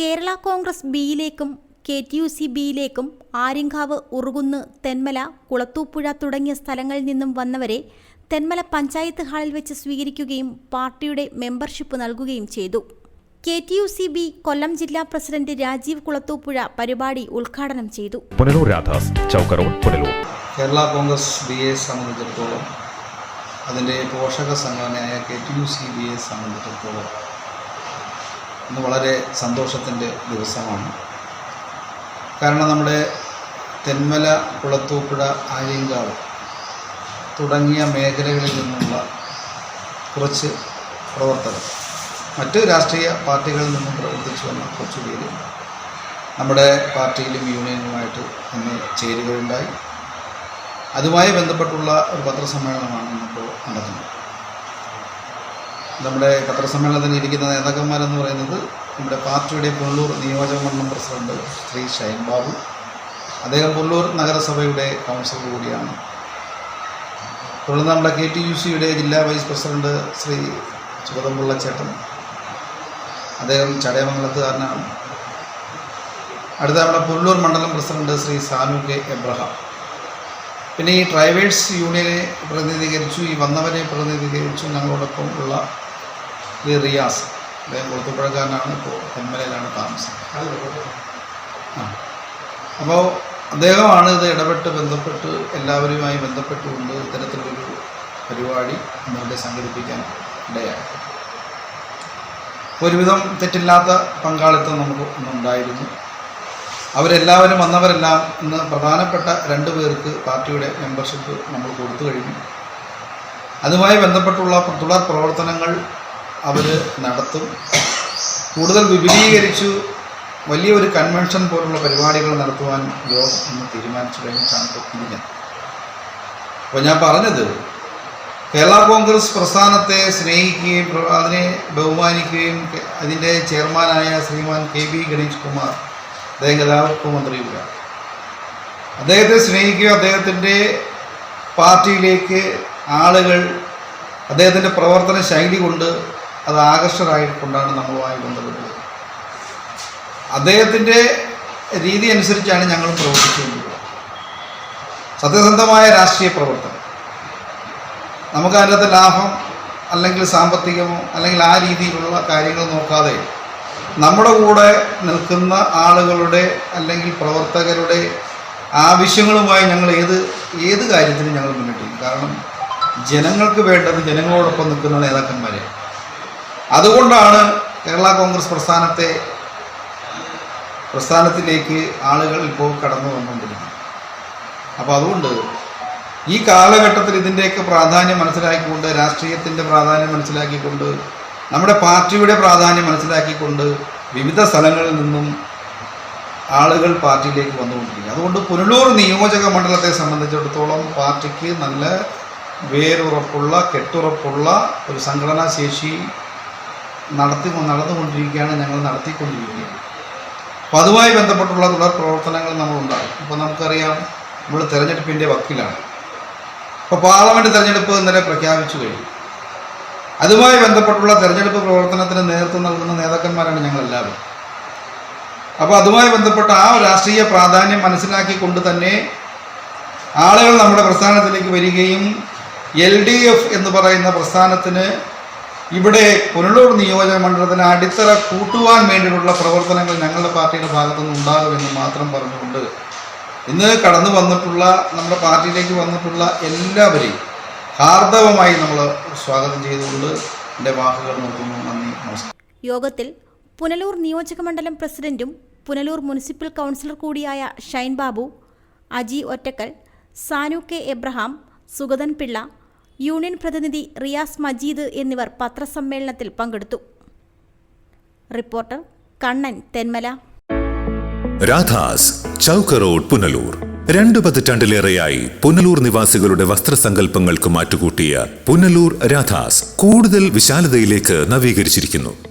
കേരള കോൺഗ്രസ് ബിയിലേക്കും K T U C ബിയിലേക്കും ആര്യങ്കാവ് ഉറുകുന്ന് തെന്മല കുളത്തൂപ്പുഴ തുടങ്ങിയ സ്ഥലങ്ങളിൽ നിന്നും വന്നവരെ തെന്മല പഞ്ചായത്ത് ഹാളിൽ വെച്ച് സ്വീകരിക്കുകയും പാർട്ടിയുടെ മെമ്പർഷിപ്പ് നൽകുകയും ചെയ്തു. K T U C B Kollam ജില്ലാ പ്രസിഡന്റ് രാജീവ് കുളത്തൂപ്പുഴ പരിപാടി ഉദ്ഘാടനം ചെയ്തു. പുനലൂർ രാധാസ് ചൗക്കറോഡ് പുനലൂർ. കേരള കോൺഗ്രസ് ബി എ സംബന്ധിച്ചിടത്തോളം അതിന്റെ പോഷക സംഘടനയായ K T U C B A സംബന്ധിച്ചിടത്തോളം ഇന്ന് വളരെ സന്തോഷത്തിന്റെ ദിവസമാണ്. കാരണം നമ്മുടെ തെന്മല കുളത്തൂപ്പുഴ ആര്യങ്കാവ് തുടങ്ങിയ മേഖലകളിൽ നിന്നുള്ള കുറച്ച് പ്രവർത്തകർ മറ്റ് രാഷ്ട്രീയ പാർട്ടികളിൽ നിന്നും പ്രവർത്തിച്ചു വന്ന കുറച്ച് പേര് നമ്മുടെ പാർട്ടിയിലും യൂണിയനുമായിട്ട് ഇന്ന് ചേരുകയുണ്ടായി. അതുമായി ബന്ധപ്പെട്ടുള്ള ഒരു പത്രസമ്മേളനമാണ് ഇന്നിപ്പോൾ നടക്കുന്നത്. നമ്മുടെ പത്രസമ്മേളനത്തിന് ഇരിക്കുന്ന നേതാക്കന്മാരെന്ന് പറയുന്നത് നമ്മുടെ പാർട്ടിയുടെ പുള്ളൂർ നിയോജകമണ്ഡലം പ്രസിഡന്റ് ശ്രീ ഷൈൻ ബാബു. അദ്ദേഹം പുള്ളൂർ നഗരസഭയുടെ കൗൺസിലർ കൂടിയാണ്. തുടർന്ന് നമ്മുടെ കെ ടി യു സിയുടെ ജില്ലാ വൈസ് പ്രസിഡന്റ് ശ്രീ ചുവതമ്പുള്ള ചേട്ടൻ. അദ്ദേഹം ചടയമംഗലത്തുകാരനാണ്. അടുത്ത നമ്മുടെ പുല്ലൂർ മണ്ഡലം president Shri Sanu K Abraham. പിന്നെ ഈ ഡ്രൈവേഴ്സ് യൂണിയനെ പ്രതിനിധീകരിച്ചു ഈ വന്നവരെ പ്രതിനിധീകരിച്ചു ഞങ്ങളോടൊപ്പം ഉള്ള ഈ റിയാസ് അദ്ദേഹം കൊളുത്തുപുഴക്കാരനാണ് ഇപ്പോൾ തെന്മലയിലാണ് താമസം. അപ്പോൾ അദ്ദേഹമാണ് ഇത് ഇടപെട്ട് ബന്ധപ്പെട്ട് എല്ലാവരുമായി ബന്ധപ്പെട്ടുകൊണ്ട് ഇത്തരത്തിലൊരു പരിപാടി ഇന്നിവിടെ സംഘടിപ്പിക്കാൻ ഇടയായി. ഒരുവിധം തെറ്റില്ലാത്ത പങ്കാളിത്തം നമുക്ക് ഇന്നുണ്ടായിരുന്നു അവരെല്ലാവരും വന്നവരെല്ലാം ഇന്ന് പ്രധാനപ്പെട്ട രണ്ട് പേർക്ക് പാർട്ടിയുടെ മെമ്പർഷിപ്പ് നമ്മൾ കൊടുത്തു കഴിഞ്ഞു. അതുമായി ബന്ധപ്പെട്ടുള്ള തുടർ പ്രവർത്തനങ്ങൾ അവർ നടത്തും. കൂടുതൽ വിപുലീകരിച്ചു വലിയൊരു കൺവെൻഷൻ പോലുള്ള പരിപാടികൾ നടത്തുവാൻ യോഗം ഇന്ന് തീരുമാനിച്ചു കഴിഞ്ഞിട്ടാണ് അപ്പോൾ ഞാൻ പറഞ്ഞത് കേരള കോൺഗ്രസ് പ്രസ്ഥാനത്തെ സ്നേഹിക്കുകയും അതിനെ ബഹുമാനിക്കുകയും അതിന്റെ ചെയർമാനായ ശ്രീമാൻ കെ വി ഗണേഷ് കുമാർ അദ്ദേഹം ഗതാഗത മന്ത്രിയുമാണ് അദ്ദേഹത്തെ സ്നേഹിക്കുകയും അദ്ദേഹത്തിന്റെ പാർട്ടിയിലേക്ക് ആളുകൾ അദ്ദേഹത്തിന്റെ പ്രവർത്തന ശൈലി കൊണ്ട് അത് ആകർഷകരായിക്കൊണ്ടാണ് നമ്മളുമായി ബന്ധപ്പെട്ടത്. അദ്ദേഹത്തിന്റെ രീതി അനുസരിച്ചാണ് ഞങ്ങൾ പ്രവർത്തിച്ചുകൊണ്ടിരുന്നത്. സത്യസന്ധമായ രാഷ്ട്രീയ പ്രവർത്തനം. നമുക്ക് അതിനകത്ത് ലാഭം അല്ലെങ്കിൽ സാമ്പത്തികമോ അല്ലെങ്കിൽ ആ രീതിയിലുള്ള കാര്യങ്ങൾ നോക്കാതെ നമ്മുടെ കൂടെ നിൽക്കുന്ന ആളുകളുടെ അല്ലെങ്കിൽ പ്രവർത്തകരുടെ ആവശ്യങ്ങളുമായി ഞങ്ങൾ ഏത് ഏത് കാര്യത്തിനും ഞങ്ങൾ മുന്നിട്ടിരിക്കും. കാരണം ജനങ്ങൾക്ക് വേണ്ടത് ജനങ്ങളോടൊപ്പം നിൽക്കുന്ന നേതാക്കന്മാരെ അതുകൊണ്ടാണ് കേരള കോൺഗ്രസ് പ്രസ്ഥാനത്തെ പ്രസ്ഥാനത്തിലേക്ക് ആളുകൾ ഇപ്പോൾ കടന്നു വന്നുകൊണ്ടിരിക്കുന്നത്. അപ്പോൾ അതുകൊണ്ട് ഈ കാലഘട്ടത്തിൽ ഇതിന്റെയൊക്കെ പ്രാധാന്യം മനസ്സിലാക്കിക്കൊണ്ട് രാഷ്ട്രീയത്തിന്റെ പ്രാധാന്യം മനസ്സിലാക്കിക്കൊണ്ട് നമ്മുടെ പാർട്ടിയുടെ പ്രാധാന്യം മനസ്സിലാക്കിക്കൊണ്ട് വിവിധ സ്ഥലങ്ങളിൽ നിന്നും ആളുകൾ പാർട്ടിയിലേക്ക് വന്നുകൊണ്ടിരിക്കുക അതുകൊണ്ട് പുനലൂർ നിയോജക മണ്ഡലത്തെ സംബന്ധിച്ചിടത്തോളം പാർട്ടിക്ക് നല്ല വേരുറപ്പുള്ള കെട്ടുറപ്പുള്ള ഒരു സംഘടനാ ശേഷി നടത്തി നടന്നുകൊണ്ടിരിക്കുകയാണ് ഞങ്ങൾ നടത്തിക്കൊണ്ടിരിക്കുകയാണ്. അപ്പോൾ അതുമായി ബന്ധപ്പെട്ടുള്ള തുടർ പ്രവർത്തനങ്ങൾ നമ്മളുണ്ടാകും അപ്പോൾ നമുക്കറിയാം നമ്മൾ തെരഞ്ഞെടുപ്പിന്റെ വക്കിലാണ്. അപ്പോൾ പാർലമെന്റ് തെരഞ്ഞെടുപ്പ് ഇന്നലെ പ്രഖ്യാപിച്ചു കഴിഞ്ഞു. അതുമായി ബന്ധപ്പെട്ടുള്ള തിരഞ്ഞെടുപ്പ് പ്രവർത്തനത്തിന് നേതൃത്വം നൽകുന്ന നേതാക്കന്മാരാണ് ഞങ്ങളെല്ലാവരും. അപ്പോൾ അതുമായി ബന്ധപ്പെട്ട ആ രാഷ്ട്രീയ പ്രാധാന്യം മനസ്സിലാക്കിക്കൊണ്ട് തന്നെ ആളുകൾ നമ്മുടെ പ്രസ്ഥാനത്തിലേക്ക് വരികയും എൽ ഡി എഫ് എന്ന് പറയുന്ന പ്രസ്ഥാനത്തിന് ഇവിടെ പുനലൂർ നിയോജക മണ്ഡലത്തിന് അടിത്തറ കൂട്ടുവാൻ വേണ്ടിയിട്ടുള്ള പ്രവർത്തനങ്ങൾ ഞങ്ങളുടെ പാർട്ടിയുടെ ഭാഗത്തുനിന്ന് ഉണ്ടാകുമെന്ന് മാത്രം പറഞ്ഞുകൊണ്ട് ഇന്ന് കടന്നു വന്നിട്ടുള്ള നമ്മുടെ പാർട്ടിയിലേക്ക് വന്നിട്ടുള്ള എല്ലാവരെയും ഹാർദവമായി നമ്മൾ സ്വാഗതം ചെയ്തുകൊണ്ട് എന്റെ വാക്കുകൾ നിർത്തുന്നു. നന്ദി നമസ്കാരം. യോഗത്തിൽ പുനലൂർ നിയോജക മണ്ഡലം പ്രസിഡന്റും പുനലൂർ മുനിസിപ്പൽ കൗൺസിലർ കൂടിയായ Shine Babu Aji Ottakkal Sanu K Abraham Sugathan Pillai union പ്രതിനിധി റിയാസ് മജീദ് എന്നിവർ പത്രസമ്മേളനത്തിൽ പങ്കെടുത്തു. റിപ്പോർട്ടർ കണ്ണൻ തെന്മല. രാധാസ് ചൗക്ക് റോഡ് പുനലൂർ. രണ്ടു പതിറ്റാണ്ടിലേറെയായി പുനലൂർ നിവാസികളുടെ വസ്ത്രസങ്കല്പങ്ങൾക്ക് മാറ്റുകൂട്ടിയ പുനലൂർ രാധാസ് കൂടുതൽ വിശാലതയിലേക്ക് നവീകരിച്ചിരിക്കുന്നു.